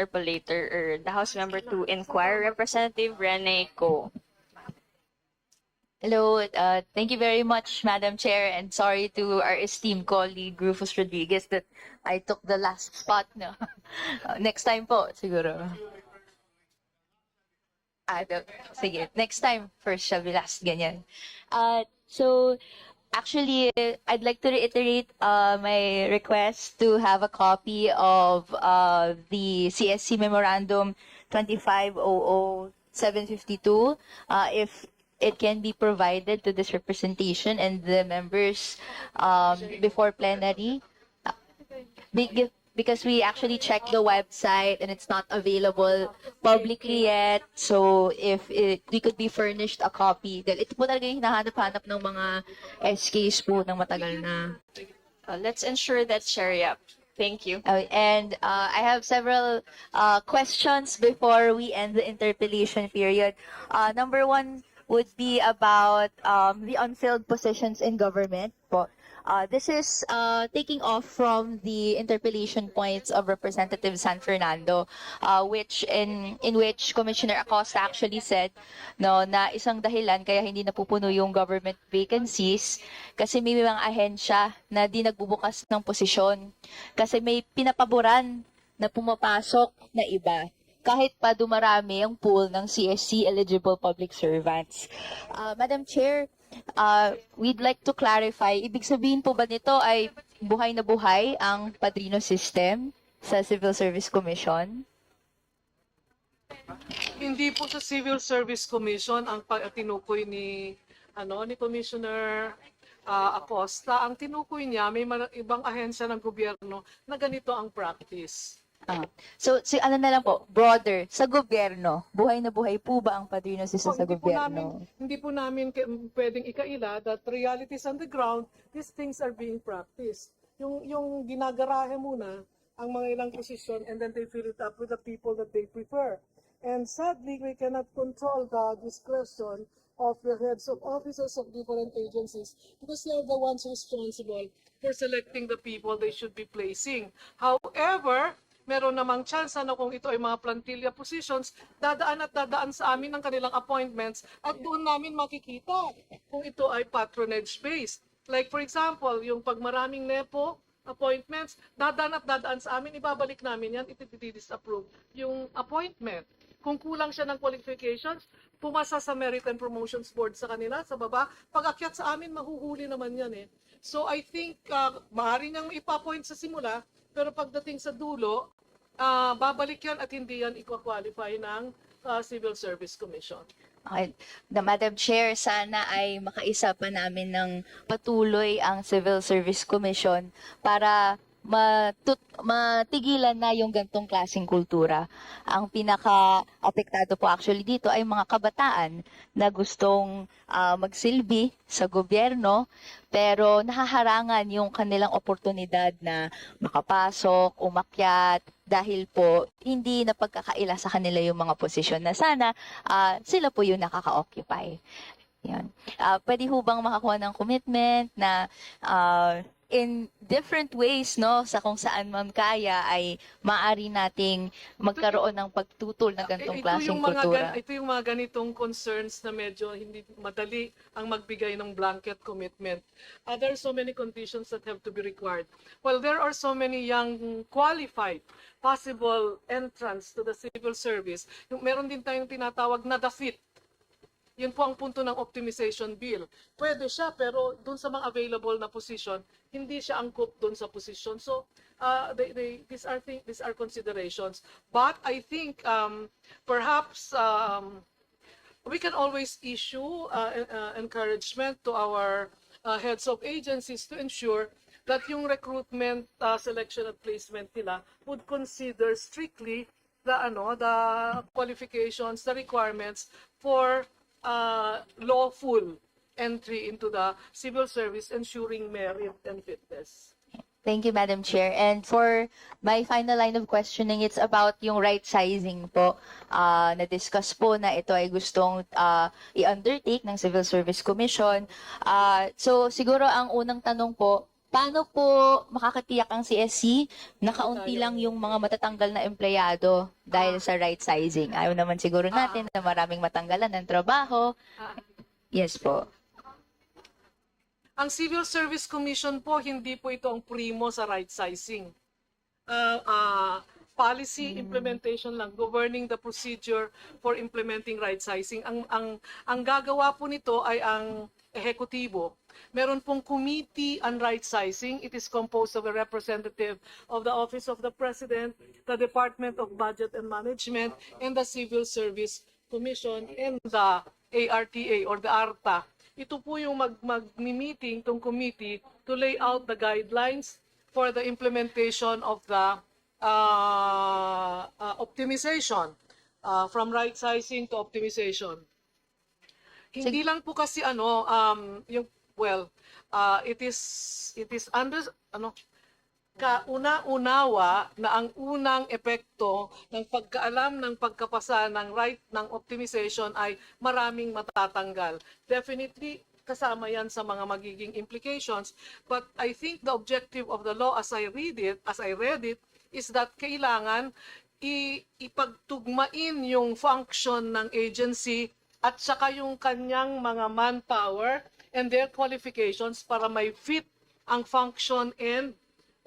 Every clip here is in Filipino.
interpolator or the House member to inquire, Representative Rene Go. Hello, uh, thank you very much, Madam Chair, and sorry to our esteemed colleague Rufus Rodriguez that I took the last spot. No, Uh, next time po, siguro. Ah, the- sige, next time first shall be last, ganyan. Uh, so, actually, I'd like to reiterate uh, my request to have a copy of uh, the CSC Memorandum 2500-752. Uh, if it can be provided to this representation and the members um, before plenary. Uh, be- because we actually checked the website and it's not available publicly yet. So if it, we could be furnished a copy, dahil ito po talaga yung hinahanap-hanap ng mga SKs po ng matagal na. Uh, let's ensure that Chair Yap. Thank you. Uh, and uh, I have several uh, questions before we end the interpellation period. Uh, number one would be about um, the unfilled positions in government. Po. Uh, this is uh, taking off from the interpellation points of Representative San Fernando, uh, which in in which Commissioner Acosta actually said no na isang dahilan kaya hindi napupuno yung government vacancies kasi may mga ahensya na di nagbubukas ng posisyon kasi may pinapaboran na pumapasok na iba kahit pa dumarami ang pool ng CSC eligible public servants. Uh, Madam Chair, uh, we'd like to clarify, ibig sabihin po ba nito ay buhay na buhay ang padrino system sa Civil Service Commission? Hindi po sa Civil Service Commission ang tinukoy ni ano ni Commissioner ah, Acosta. Ang tinukoy niya may ibang ahensya ng gobyerno na ganito ang practice. Ah. So, si ano na lang po, broader, sa gobyerno, buhay na buhay po ba ang padrino system So, sa hindi po namin gobyerno? hindi po namin ki- pwedeng ikaila that realities on the ground, these things are being practiced. Yung yung ginagarahe muna ang mga ilang posisyon and then they fill it up with the people that they prefer. And sadly, we cannot control the discretion of the heads of officers of different agencies because they are the ones responsible for selecting the people they should be placing. However, meron namang chance na kung ito ay mga plantilla positions, dadaan at dadaan sa amin ng kanilang appointments at doon namin makikita kung ito ay patronage-based. Like for example, yung pag maraming NEPO appointments, dadaan at dadaan sa amin, ibabalik namin yan, iti-disapprove yung appointment. Kung kulang siya ng qualifications, pumasa sa Merit and Promotions Board sa kanila, sa baba, pag akyat sa amin, mahuhuli naman yan eh. So I think, uh, maaari niyang ipa-appoint sa simula, pero pagdating sa dulo, ah, babalik yan at hindi yan i-qualify ng ah, Civil Service Commission. Okay. The Madam Chair, sana ay makaisa pa namin ng patuloy ang Civil Service Commission para matut matigilan na yung gantong klaseng kultura. Ang pinaka-apektado po actually dito ay mga kabataan na gustong ah, magsilbi sa gobyerno pero nahaharangan yung kanilang oportunidad na makapasok, umakyat, dahil po hindi na pagkakaila sa kanila yung mga posisyon na sana ah, sila po yung nakaka-occupy. Yan. Ah, pwede ho bang makakuha ng commitment na ah, in different ways, no, sa kung saan man kaya ay maaari nating magkaroon ng pagtutol ng ganitong ito klaseng kultura. ito yung mga ganitong concerns na medyo hindi madali ang magbigay ng blanket commitment. Uh, there are so many conditions that have to be required. Well, there are so many young qualified possible entrants to the civil service. Yung, meron din tayong tinatawag na the fit. Yun po ang punto ng optimization bill. Pwede siya, pero dun sa mga available na position, hindi siya angkop dun sa position. So, uh, they, they, these are thing, these are considerations. But I think um, perhaps um, we can always issue uh, uh, encouragement to our uh, heads of agencies to ensure that yung recruitment, uh, selection at placement nila would consider strictly the ano the qualifications, the requirements for uh, lawful entry into the civil service, ensuring merit and fitness. Thank you, Madam Chair. And for my final line of questioning, it's about yung right sizing po. Ah, na-discuss po na ito ay gustong ah, i-undertake ng Civil Service Commission. Ah, so, siguro ang unang tanong po, paano po makakatiyak ang CSC na kaunti lang yung mga matatanggal na empleyado dahil sa right sizing? Ayaw naman siguro natin na maraming matanggalan ng trabaho. Ah. Yes po. Ang Civil Service Commission po, hindi po ito ang primo sa right sizing. Uh, uh, policy implementation lang, governing the procedure for implementing right sizing. Ang, ang, ang gagawa po nito ay ang ehekutibo. Meron pong committee on right sizing. It is composed of a representative of the Office of the President, the Department of Budget and Management, and the Civil Service Commission, and the ARTA or the ARTA. Ito po yung mag, mag-meeting tong committee to lay out the guidelines for the implementation of the uh, uh, optimization uh, from right sizing to optimization. Hindi lang po kasi ano um yung well uh, it is it is under ano kauna-unawa na ang unang epekto ng pagkaalam ng pagkapasa ng right ng optimization ay maraming matatanggal. Definitely kasama yan sa mga magiging implications. But I think the objective of the law as I read it, as I read it, is that kailangan i- ipagtugmain yung function ng agency at saka yung kanyang mga manpower and their qualifications para may fit ang function and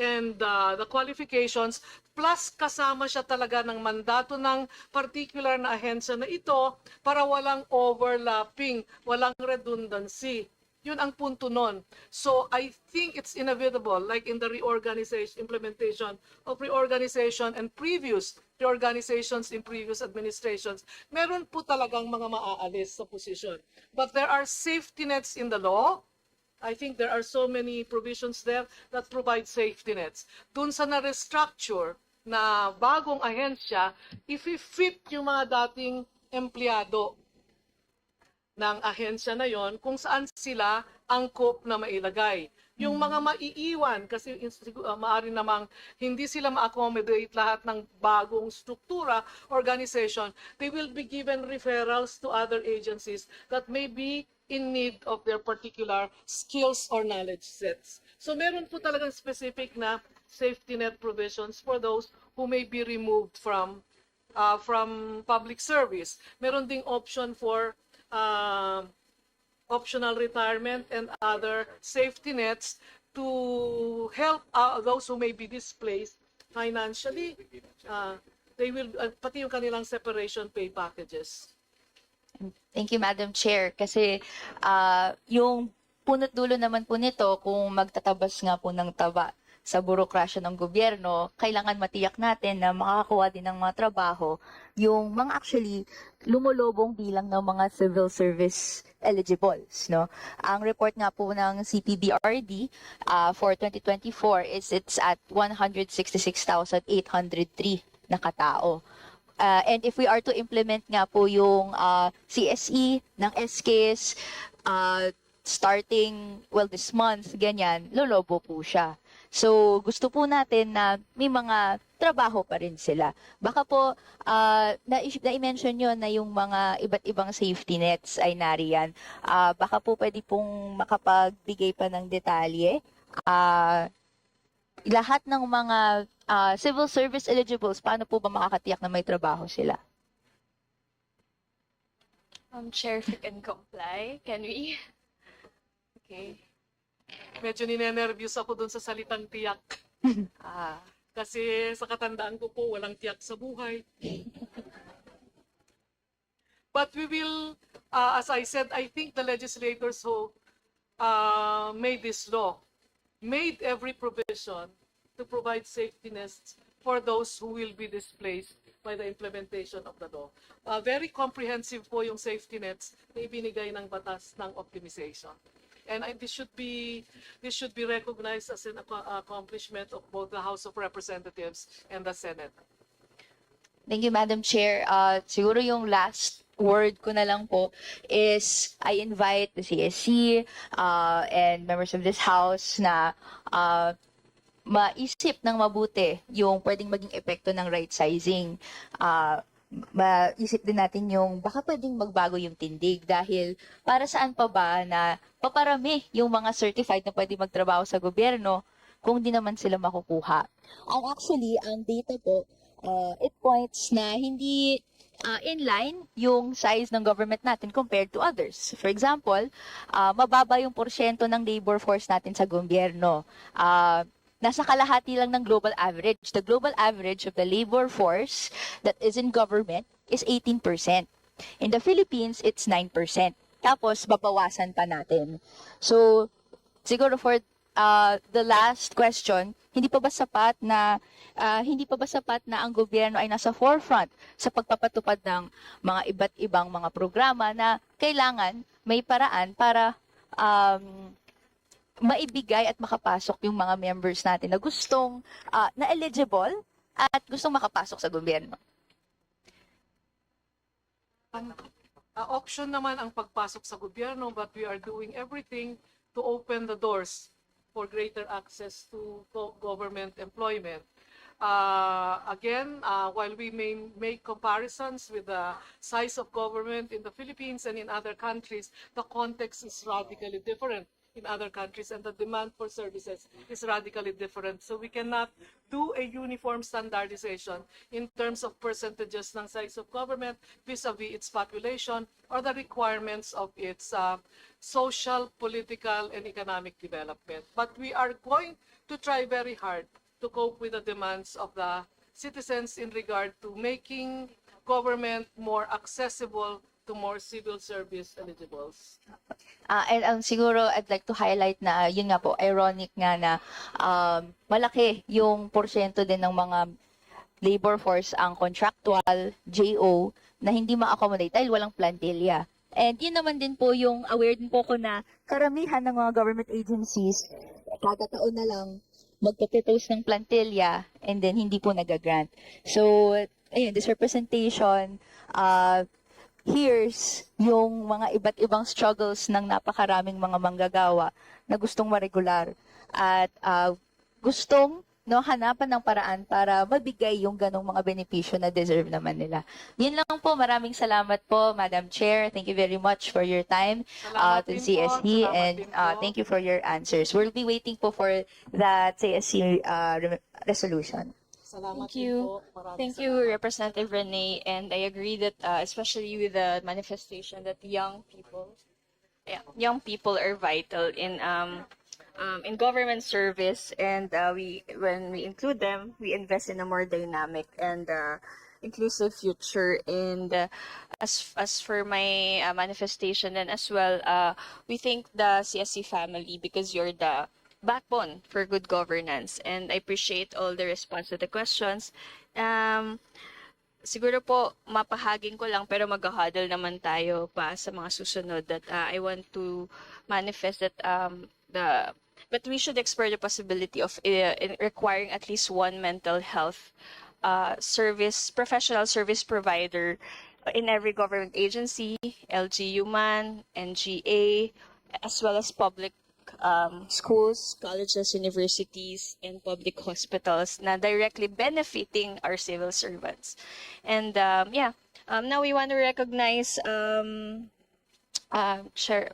and uh, the qualifications plus kasama siya talaga ng mandato ng particular na ahensya na ito para walang overlapping, walang redundancy. Yun ang punto nun. So I think it's inevitable, like in the reorganization, implementation of reorganization and previous reorganizations in previous administrations, meron po talagang mga maaalis sa posisyon. But there are safety nets in the law, I think there are so many provisions there that provide safety nets. Doon sa na-restructure na bagong ahensya, if fit yung mga dating empleyado ng ahensya na yon kung saan sila angkop na mailagay. Yung mga maiiwan, kasi uh, maari namang hindi sila ma-accommodate lahat ng bagong struktura, organization, they will be given referrals to other agencies that may be in need of their particular skills or knowledge sets. So meron po talagang specific na safety net provisions for those who may be removed from uh, from public service. Meron ding option for uh, optional retirement and other safety nets to help uh, those who may be displaced financially. Uh, they will uh, pati yung kanilang separation pay packages. Thank you, Madam Chair. Kasi ah, yung punot dulo naman po nito, kung magtatabas nga po ng taba sa burokrasya ng gobyerno, kailangan matiyak natin na makakakuha din ng mga trabaho yung mga actually lumulobong bilang ng mga civil service eligibles. No? Ang report nga po ng CPBRD ah, for 2024 is it's at 166,803 na katao. Uh, and if we are to implement nga po yung uh, CSE ng SKS uh, starting, well, this month, ganyan, lolobo po siya. So, gusto po natin na may mga trabaho pa rin sila. Baka po, uh, na- na-mention nyo na yung mga iba't ibang safety nets ay nariyan. Uh, baka po pwede pong makapagbigay pa ng detalye. Uh, lahat ng mga ah, civil service eligibles, paano po ba makakatiyak na may trabaho sila? Um, Chair, if we can comply, can we? Okay. Medyo ninenervyos ako dun sa salitang tiyak. Ah, Kasi sa katandaan ko po, walang tiyak sa buhay. But we will, uh, as I said, I think the legislators who uh, made this law made every provision to provide safety nets for those who will be displaced by the implementation of the law. Uh, very comprehensive po yung safety nets na ibinigay ng batas ng optimization. And I, this should be this should be recognized as an ac- accomplishment of both the House of Representatives and the Senate. Thank you, Madam Chair. Uh, siguro yung last word ko na lang po is I invite the CSC uh, and members of this House na uh, maisip ng mabuti yung pwedeng maging epekto ng right sizing. Uh, maisip din natin yung baka pwedeng magbago yung tindig dahil para saan pa ba na paparami yung mga certified na pwede magtrabaho sa gobyerno kung di naman sila makukuha. And actually, ang data po, uh, it points na hindi uh, in line yung size ng government natin compared to others. For example, uh, mababa yung porsyento ng labor force natin sa gobyerno. Uh, nasa kalahati lang ng global average. The global average of the labor force that is in government is 18%. In the Philippines, it's 9%. Tapos, babawasan pa natin. So, siguro for uh, the last question, hindi pa ba sapat na uh, hindi pa ba sapat na ang gobyerno ay nasa forefront sa pagpapatupad ng mga iba't ibang mga programa na kailangan may paraan para um, maibigay at makapasok yung mga members natin na gustong ah, na eligible at gustong makapasok sa gobyerno. uh, option naman ang pagpasok sa gobyerno but we are doing everything to open the doors for greater access to go- government employment. Uh, again, uh, while we may make comparisons with the size of government in the Philippines and in other countries, the context is radically different in other countries and the demand for services is radically different. So we cannot do a uniform standardization in terms of percentages ng size of government vis-a-vis its population or the requirements of its uh, social, political, and economic development. But we are going to try very hard to cope with the demands of the citizens in regard to making government more accessible to more civil service eligibles. Ah, and ang siguro I'd like to highlight na yun nga po ironic nga na um, malaki yung porsyento din ng mga labor force ang contractual JO na hindi ma-accommodate dahil walang plantilla. And yun naman din po yung aware din po ko na karamihan ng mga government agencies kada taon na lang magpapropose ng plantilla and then hindi po nagagrant. So, ayun, this representation uh, hears yung mga iba't ibang struggles ng napakaraming mga manggagawa na gustong maregular at uh, gustong no hanapan ng paraan para mabigay yung ganong mga benepisyo na deserve naman nila. Yun lang po. Maraming salamat po, Madam Chair. Thank you very much for your time uh, to po, CSE salamat and din uh, po. thank you for your answers. We'll be waiting po for that CSE uh, re- resolution. Salamat Thank you. po. Thank you, Representative Renee. and I agree that, uh, especially with the manifestation that young people, yeah, young people are vital in um, um, in government service, and uh, we when we include them, we invest in a more dynamic and uh, inclusive future. And uh, as as for my uh, manifestation, and as well, uh, we thank the CSC family because you're the backbone for good governance. And I appreciate all the response to the questions. Um, siguro po, mapahaging ko lang pero mag-huddle naman tayo pa sa mga susunod that uh, I want to manifest that um, the but we should explore the possibility of uh, in requiring at least one mental health uh, service professional service provider in every government agency, LGU man, NGA, as well as public um, schools, colleges, universities, and public hospitals na directly benefiting our civil servants. And um, yeah, um, now we want to recognize um, uh, Chair,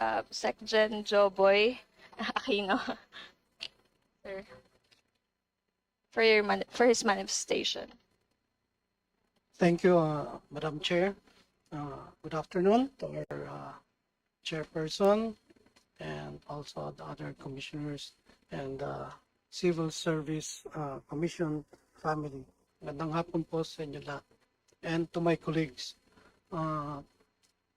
uh, Secgen Joboy Aquino Sir, for your for his manifestation. Thank you, uh, Madam Chair. Uh, Good afternoon to our uh, chairperson and also the other commissioners and uh, Civil Service uh, Commission family. Magandang hapon po sa inyo lahat. And to my colleagues, uh,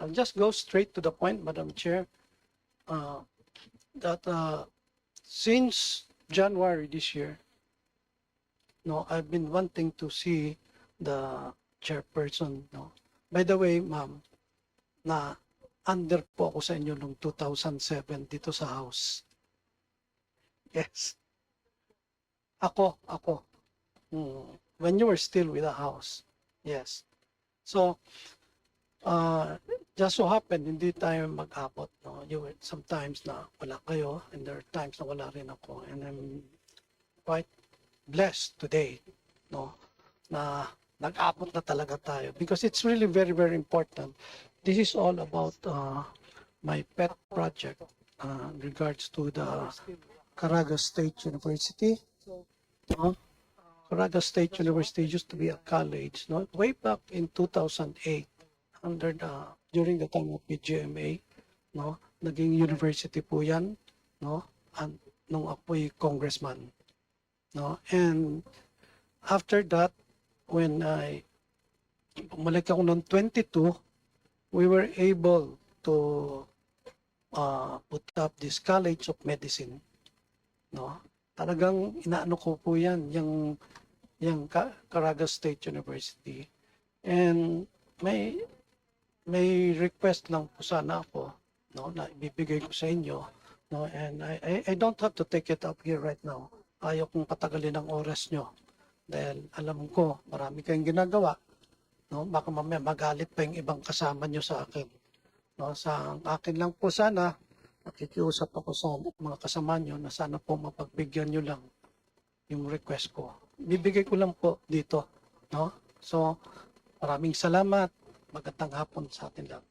I'll just go straight to the point, Madam Chair, uh, that uh, since January this year, no, I've been wanting to see the chairperson, no. By the way, ma'am, na under po ako sa inyo noong 2007 dito sa house. Yes. Ako, ako. Hmm. When you were still with the house. Yes. So, uh, just so happened, hindi tayo mag-abot. No? You were, sometimes na wala kayo, and there are times na wala rin ako. And I'm quite blessed today, no, na nag-abot na talaga tayo because it's really very, very important. This is all about uh, my pet project uh, in regards to the Caraga State University. Caraga State University used to be a college, no? Way back in 2008, under the during the time of PGMA, no? Naging university po 'yan, no? And nung ako'y congressman, no? And after that, when I bumalik ako noong 22, we were able to uh, put up this College of Medicine, no? Talagang inaano ko po 'yan, yung yung Ca- Caraga State University. And may may request lang po sana ako no na ibibigay ko sa inyo no and I, I I don't have to take it up here right now. Ayaw kong patagalin ang oras nyo dahil alam ko marami kayong ginagawa no baka mamaya magalit pa yung ibang kasama nyo sa akin. No sa akin lang po sana nakikiusap ako sa mga kasama nyo na sana po mapagbigyan nyo lang yung request ko. Bibigay ko lang po dito, no? So, maraming salamat. Magandang hapon sa atin lang.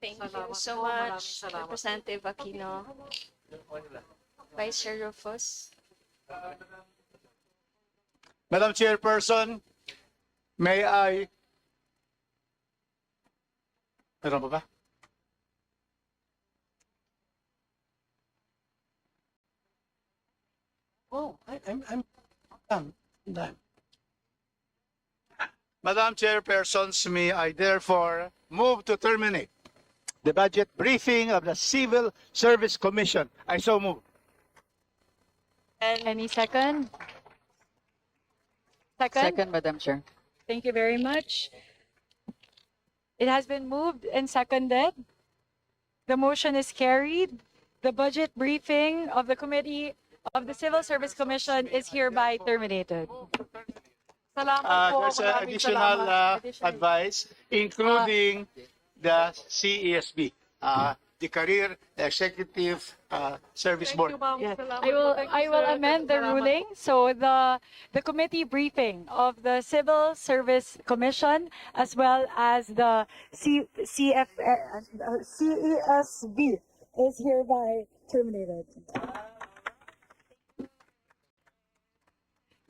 Thank you Salamat so po, maraming much, salamat. Representative Aquino. Vice Chair Rufus. Madam Chairperson, may I... Meron pa ba? Oh, I, I'm, I'm done. done. Madam Chairpersons, may I therefore move to terminate the budget briefing of the Civil Service Commission. I so move. And Any second? Second? Second, Madam Chair. Thank you very much. It has been moved and seconded. The motion is carried. The budget briefing of the Committee of the Civil Service Commission is hereby terminated. Salamat Uh, po. there's an maraming additional salamat. uh, Additional. advice, including the CESB, uh, the Career Executive uh, Service Thank Board. you, ma'am. Yes. Salamat I will, po. Thank I you, will sir. amend the Salamat. ruling. So the, the committee briefing of the Civil Service Commission as well as the C, CF, uh, CESB is hereby terminated.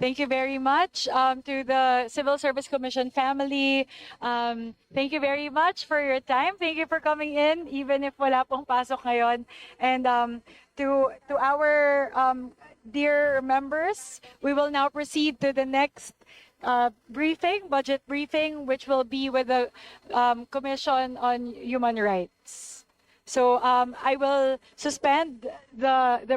Thank you very much um, to the Civil Service Commission family. Um, thank you very much for your time. Thank you for coming in, even if wala pong pasok ngayon. And um, to to our um, dear members, we will now proceed to the next uh, briefing, budget briefing, which will be with the um, Commission on Human Rights. So um, I will suspend the the